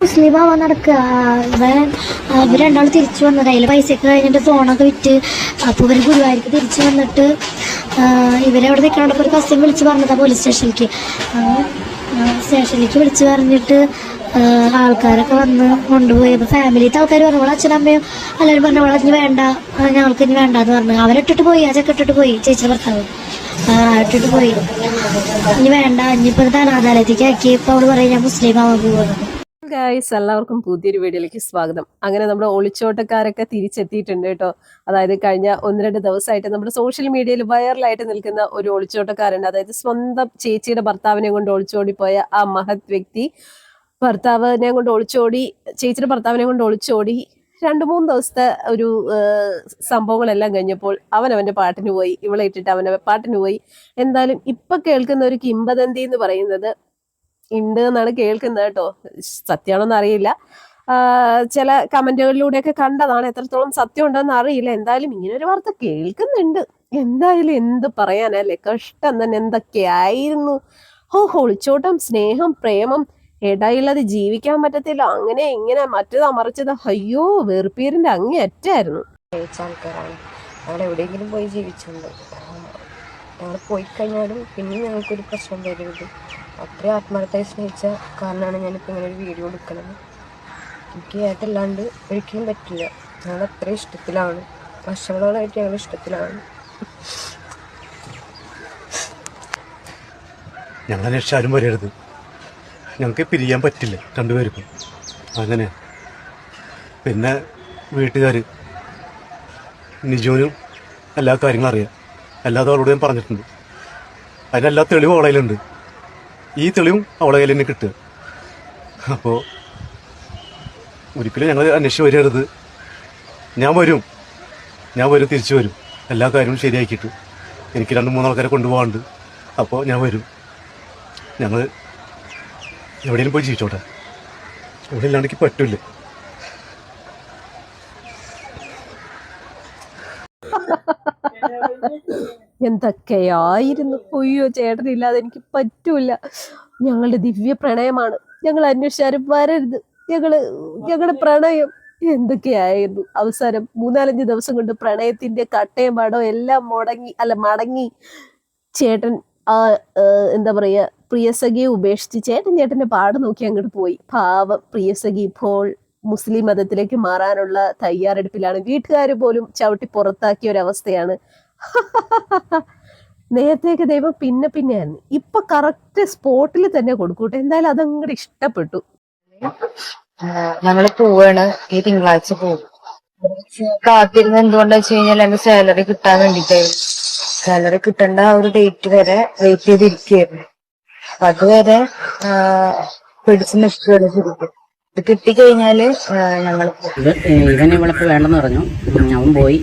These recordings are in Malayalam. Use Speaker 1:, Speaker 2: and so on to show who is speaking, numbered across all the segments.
Speaker 1: മുസ്ലിം ആവാൻ നടക്കുക ഇവൻ ഇവർ രണ്ടാൾ തിരിച്ചു വന്നത്. അതിൽ പൈസയൊക്കെ കഴിഞ്ഞിട്ട് ഫോണൊക്കെ വിറ്റ് അപ്പോൾ ഇവർ ഗുരുവായൂർക്ക് തിരിച്ചു വന്നിട്ട് ഇവരവിടെ നിൽക്കണോടൊപ്പം ഒരു കസ്റ്റം വിളിച്ച് പറഞ്ഞതാ പോലീസ് സ്റ്റേഷനിലേക്ക് സ്റ്റേഷനിലേക്ക് വിളിച്ച് പറഞ്ഞിട്ട് ആൾക്കാരൊക്കെ വന്ന് കൊണ്ടുപോയി. അപ്പോൾ ഫാമിലിത്തെ ആൾക്കാർ പറഞ്ഞു അവളെ അച്ഛനമ്മയും എല്ലാവരും പറഞ്ഞു അവളെ ഇനി വേണ്ട ഞങ്ങൾക്ക് ഇനി വേണ്ട എന്ന് പറഞ്ഞു അവരിട്ടിട്ട് പോയി ആ ചെക്കിട്ടിട്ട് പോയി ചേച്ചിയുടെ ഭർത്താവ്. ഇട്ടിട്ട് പോയി. ഇനി വേണ്ട ഇനിയിപ്പോൾ അനാഥാലയത്തേക്ക് ആക്കി. ഇപ്പോൾ അവൾ പറയും ഞാൻ മുസ്ലിം ആവാൻ പോകുന്നത്
Speaker 2: ഗായ്സ് എല്ലാവർക്കും പുതിയൊരു വീഡിയോയിലേക്ക് സ്വാഗതം. അങ്ങനെ നമ്മുടെ ഒളിച്ചോട്ടക്കാരൊക്കെ തിരിച്ചെത്തിയിട്ടുണ്ട് കേട്ടോ. അതായത് കഴിഞ്ഞ ഒന്ന് രണ്ട് ദിവസമായിട്ട് നമ്മുടെ സോഷ്യൽ മീഡിയയിൽ വൈറലായിട്ട് നിൽക്കുന്ന ഒരു ഒളിച്ചോട്ടക്കാരുണ്ട് അതായത് സ്വന്തം ചേച്ചിയുടെ ഭർത്താവിനെ കൊണ്ട് ഒളിച്ചോടിപ്പോയ ആ മഹത് വ്യക്തി ഭർത്താവിനെ കൊണ്ട് ഒളിച്ചോടി ചേച്ചിയുടെ ഭർത്താവിനെ കൊണ്ട് ഒളിച്ചോടി രണ്ട് മൂന്ന് ദിവസത്തെ ഒരു സംഭവങ്ങളെല്ലാം കഴിഞ്ഞപ്പോൾ അവൻ അവന്റെ പാട്ടിന് പോയി. ഇവളെ ഇട്ടിട്ട് അവൻ പാട്ടിന് പോയി. എന്തായാലും ഇപ്പൊ കേൾക്കുന്ന ഒരു കിംബദന്തി എന്ന് പറയുന്നത് ഉണ്ട് എന്നാണ് കേൾക്കുന്നത് കേട്ടോ. സത്യമാണെന്ന് അറിയില്ല. ചില കമന്റുകളിലൂടെയൊക്കെ കണ്ടതാണ് എത്രത്തോളം സത്യം ഉണ്ടെന്ന് അറിയില്ല. എന്തായാലും ഇങ്ങനെ ഒരു വാർത്ത കേൾക്കുന്നുണ്ട്. എന്തായാലും എന്ത് പറയാനല്ലേ കഷ്ടം തന്നെ. എന്തൊക്കെയായിരുന്നു? ഓ ഒളിച്ചോട്ടം സ്നേഹം പ്രേമം ഇടയില്ലാതെ ജീവിക്കാൻ പറ്റത്തില്ല. അങ്ങനെ ഇങ്ങനെ മറ്റേതാ മറിച്ചത് അയ്യോ വെറുപ്പീരിന്റെ അങ്ങേ അറ്റായിരുന്നു
Speaker 3: ജയിച്ച ആൾക്കാരാണ്. ഞങ്ങൾ എവിടെയെങ്കിലും പോയി ജീവിച്ചുണ്ട്. ഞങ്ങൾ പോയി കഴിഞ്ഞാലും പിന്നെ ഞങ്ങൾക്കൊരു പ്രശ്നം വരരുത് അത്രയും ആത്മാർത്ഥമായി സ്നേഹിച്ച കാരണമാണ് ഞാനിപ്പോൾ ഇങ്ങനെ ഒരു വീഡിയോ എടുക്കുന്നത്. എനിക്ക് ഏട്ടല്ലാണ്ട് ഒരിക്കലും പറ്റില്ല. ഞങ്ങൾ അത്രയും ഇഷ്ടത്തിലാണ്. വർഷങ്ങളോളായിട്ട് ഞങ്ങൾ ഇഷ്ടത്തിലാണ്.
Speaker 4: ഞങ്ങൾ രക്ഷാരും വരരുത്. ഞങ്ങൾക്ക് പിരിയാൻ പറ്റില്ല രണ്ടുപേർക്കും. അങ്ങനെ പിന്നെ വീട്ടുകാർ നിജുവിനും എല്ലാ കാര്യങ്ങളും അറിയാം. എല്ലാതും അവളോട് ഞാൻ പറഞ്ഞിട്ടുണ്ട്. അതിനെല്ലാ തെളിവ് അവളെ കയ്യിലുണ്ട്. ഈ തെളിവും അവളെ കയ്യിൽ തന്നെ കിട്ടുക. അപ്പോൾ ഒരിക്കലും ഞങ്ങൾ അന്വേഷിച്ച് വരരുത്. ഞാൻ വരും. ഞാൻ വരും തിരിച്ചു വരും. എല്ലാ കാര്യവും ശരിയാക്കിയിട്ട് എനിക്ക് രണ്ട് മൂന്നാൾക്കാരെ കൊണ്ടുപോകാണ്ട് അപ്പോൾ ഞാൻ വരും. ഞങ്ങൾ എവിടെയെങ്കിലും പോയി ജീവിച്ചോട്ടെ. ഇവിടെ ഇല്ലാണ്ട് എനിക്ക്
Speaker 2: എന്തൊക്കെയായിരുന്നു? അയ്യോ ചേട്ടനില്ലാതെ എനിക്ക് പറ്റൂല. ഞങ്ങളുടെ ദിവ്യ പ്രണയമാണ്. ഞങ്ങൾ അന്വേഷിച്ചാരും വരരുത്. ഞങ്ങൾ ഞങ്ങളുടെ പ്രണയം എന്തൊക്കെയായിരുന്നു? അവസാനം മൂന്നാലഞ്ച് ദിവസം കൊണ്ട് പ്രണയത്തിന്റെ കട്ടയും പടവും എല്ലാം മുടങ്ങി അല്ല മടങ്ങി. ചേട്ടൻ ആ എന്താ പറയാ പ്രിയസഖിയെ ഉപേക്ഷിച്ച് ചേട്ടൻ ചേട്ടന്റെ പാട് നോക്കി അങ്ങോട്ട് പോയി. പാവം പ്രിയസഖി ഇപ്പോൾ മുസ്ലിം മതത്തിലേക്ക് മാറാനുള്ള തയ്യാറെടുപ്പിലാണ്. വീട്ടുകാർ പോലും ചവിട്ടി പുറത്താക്കിയ ഒരവസ്ഥയാണ് നേരത്തേക്ക് ദൈവം പിന്നെ പിന്നെയായിരുന്നു ഇപ്പൊ കറക്റ്റ് സ്പോട്ടിൽ തന്നെ കൊടുക്കൂട്ടെ. എന്തായാലും അതങ്ങോട്ട് ഇഷ്ടപ്പെട്ടു.
Speaker 3: പോവാണ്. ഈ തിങ്കളാഴ്ച പോകും. കാത്തിരുന്ന് എന്തുകൊണ്ടാ വെച്ച് കഴിഞ്ഞാൽ എന്റെ സാലറി കിട്ടാൻ വേണ്ടിട്ടായിരുന്നു സാലറി കിട്ടേണ്ട ഒരു ഡേറ്റ് വരെ വെയിറ്റ് ചെയ്തിരിക്കുകയായിരുന്നു. അതുവരെ പിടിച്ചു നിൽക്കുകയാണ് ശരിക്കും. ഇത് കിട്ടിക്കഴിഞ്ഞാൽ ഞങ്ങൾ
Speaker 5: ഇവൻ വേണ്ടെന്ന് പറഞ്ഞു. അവൻ പോയി.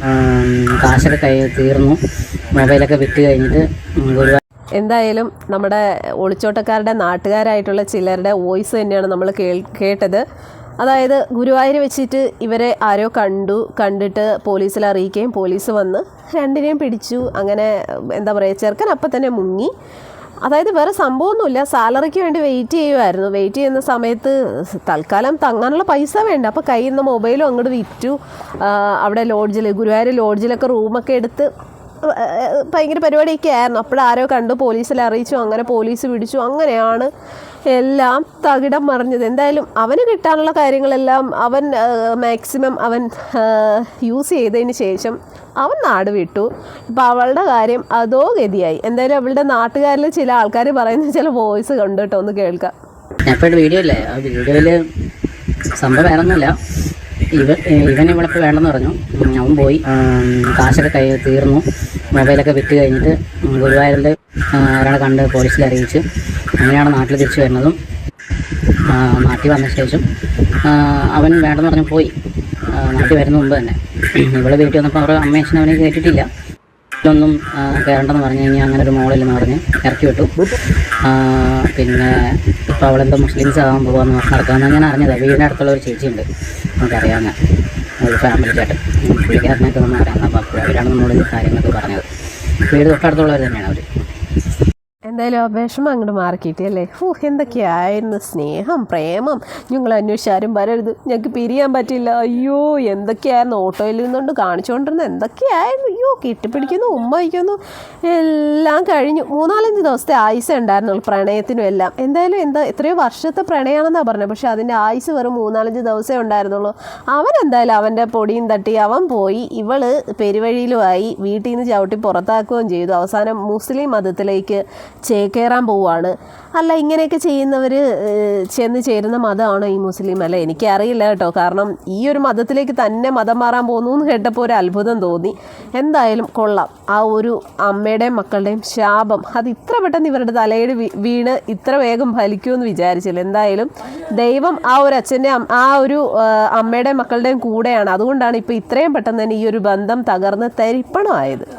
Speaker 5: കാശൊക്കെ കൈ തീർന്നു. മൊബൈലൊക്കെ വിട്ട് കഴിഞ്ഞിട്ട്
Speaker 2: എന്തായാലും നമ്മുടെ ഒളിച്ചോട്ടക്കാരുടെ നാട്ടുകാരായിട്ടുള്ള ചിലരുടെ വോയിസ് തന്നെയാണ് നമ്മൾ കേൾ കേട്ടത്. അതായത് ഗുരുവായൂർ വെച്ചിട്ട് ഇവരെ ആരോ കണ്ടു കണ്ടിട്ട് പോലീസിൽ അറിയിക്കുകയും പോലീസ് വന്ന് രണ്ടിനെയും പിടിച്ചു. അങ്ങനെ എന്താ പറയുക ചെറുക്കൻ അപ്പം തന്നെ മുങ്ങി. അതായത് വേറെ സംഭവമൊന്നുമില്ല. സാലറിക്ക് വേണ്ടി വെയിറ്റ് ചെയ്യുമായിരുന്നു വെയിറ്റ് ചെയ്യുന്ന സമയത്ത് തൽക്കാലം തങ്ങാനുള്ള പൈസ വേണ്ട. അപ്പോൾ കയ്യിൽ നിന്ന് മൊബൈലും അങ്ങോട്ട് വിറ്റു. അവിടെ ലോഡ്ജിൽ ഗുരുവായൂർ ലോഡ്ജിലൊക്കെ റൂമൊക്കെ എടുത്ത് ഭയങ്കര പരിപാടിയൊക്കെ ആയിരുന്നു. അപ്പോഴാരോ കണ്ടു പോലീസിൽ അറിയിച്ചു അങ്ങനെ പോലീസ് പിടിച്ചു അങ്ങനെയാണ് എല്ലാം തകിടം മറിഞ്ഞത്. എന്തായാലും അവന് കിട്ടാനുള്ള കാര്യങ്ങളെല്ലാം അവൻ മാക്സിമം അവൻ യൂസ് ചെയ്തതിന് ശേഷം അവൻ നാട് വിട്ടു. ഇപ്പം അവളുടെ കാര്യം അതോ ഗതിയായി. എന്തായാലും അവളുടെ നാട്ടുകാരിൽ ചില ആൾക്കാർ പറയുന്ന ചില വോയിസ് കണ്ടു കേട്ടോ ഒന്ന് കേൾക്കാം.
Speaker 5: വീഡിയോ ഇല്ലേ? ആ വീഡിയോയിൽ സംഭവം വേറെ ഒന്നുമില്ല ഇവ ഇവൻ ഇവളിപ്പോൾ വേണ്ടെന്ന് പറഞ്ഞു. അവൻ പോയി. കാശൊക്കെ കൈ തീർന്നു. മൊബൈലൊക്കെ വിറ്റ് കഴിഞ്ഞിട്ട് ഗുരുവായൂരിൽ ഒരാളെ കണ്ട് പോലീസിൽ അറിയിച്ച്. അങ്ങനെയാണ് നാട്ടിൽ തിരിച്ചു വരുന്നതും നാട്ടിൽ വന്ന ശേഷം അവൻ വേണ്ടെന്ന് പറഞ്ഞ് പോയി. നാട്ടിൽ വരുന്ന മുമ്പ് തന്നെ. ഇവിടെ വീട്ടിൽ വന്നപ്പോൾ അവരുടെ അമ്മ അവനെ കേട്ടിട്ടില്ല. ഒന്നും കയറണ്ടെന്ന് പറഞ്ഞു കഴിഞ്ഞാൽ അങ്ങനെ ഒരു മോളില്ലെന്ന് പറഞ്ഞ് ഇറക്കി വിട്ടു. പിന്നെ ഇപ്പോൾ അവളെന്തോ മുസ്ലിംസ് ആകാൻ പോകാന്ന് നടക്കാമെന്ന് ഞാൻ അറിഞ്ഞത്. വീടിന്റെ അടുത്തുള്ള ഒരു ചേച്ചിയുണ്ട്. നമുക്കറിയാവുന്ന ഒരു ഫാമിലി ചേട്ടൻ. പുള്ളിക്കാരനൊക്കെ നമ്മൾ അറിയാം അപ്പോൾ അവരാണ് നമ്മളോട് കാര്യങ്ങളൊക്കെ പറഞ്ഞത്. വീട് തൊട്ടടുത്തുള്ളവർ തന്നെയാണ് അവർ
Speaker 2: എന്തായാലും ആ വിഷമം അങ്ങോട്ട് മാറി കിട്ടിയല്ലേ ഹൂ എന്തൊക്കെയായിരുന്നു സ്നേഹം പ്രേമം? ഞങ്ങൾ അന്വേഷിച്ചാരും വരരുത്. ഞങ്ങൾക്ക് പിരിയാൻ പറ്റില്ല. അയ്യോ എന്തൊക്കെയായിരുന്നു? ഓട്ടോയിൽ നിന്നുകൊണ്ട് കാണിച്ചുകൊണ്ടിരുന്ന എന്തൊക്കെയായിരുന്നു? അയ്യോ കെട്ടിപ്പിടിക്കുന്നു ഉമ്മ വയ്ക്കുന്നു. എല്ലാം കഴിഞ്ഞു. മൂന്നാലഞ്ച് ദിവസത്തെ ആയുസ് ഉണ്ടായിരുന്നുള്ളൂ പ്രണയത്തിനും എല്ലാം. എന്തായാലും എന്താ എത്രയോ വർഷത്തെ പ്രണയമാണെന്നാണ് പറഞ്ഞത്. പക്ഷേ അതിന്റെ ആയുസ് വെറും മൂന്നാലഞ്ച് ദിവസമേ ഉണ്ടായിരുന്നുള്ളൂ. അവൻ എന്തായാലും അവന്റെ പൊടിയും തട്ടി അവൻ പോയി. ഇവൾ പെരുവഴിയിലുമായി വീട്ടിൽ നിന്ന് ചവിട്ടി പുറത്താക്കുകയും ചെയ്തു. അവസാനം മുസ്ലിം മതത്തിലേക്ക് ചേക്കേറാൻ പോവുകയാണ്. അല്ല ഇങ്ങനെയൊക്കെ ചെയ്യുന്നവർ ചെന്ന് ചേരുന്ന മതമാണോ ഈ മുസ്ലിം? അല്ല എനിക്കറിയില്ല കേട്ടോ. കാരണം ഈ ഒരു മതത്തിലേക്ക് തന്നെ മതം മാറാൻ പോകുന്നു എന്ന് കേട്ടപ്പോൾ ഒരു അത്ഭുതം തോന്നി. എന്തായാലും കൊള്ളാം. ആ ഒരു അമ്മയുടെയും മക്കളുടെയും ശാപം. അത് ഇത്ര പെട്ടെന്ന് ഇവരുടെ തലയിൽ വീ- വീണ് ഇത്ര വേഗം ഫലിക്കുമെന്ന് വിചാരിച്ചില്ല. എന്തായാലും ദൈവം ആ ഒരു അച്ഛന്റെ ആ ഒരു അമ്മയുടെയും മക്കളുടെയും കൂടെയാണ്. അതുകൊണ്ടാണ് ഇപ്പോൾ ഇത്രയും പെട്ടെന്ന് തന്നെ ഈ ഒരു ബന്ധം തകർന്ന് തരിപ്പണമായത്.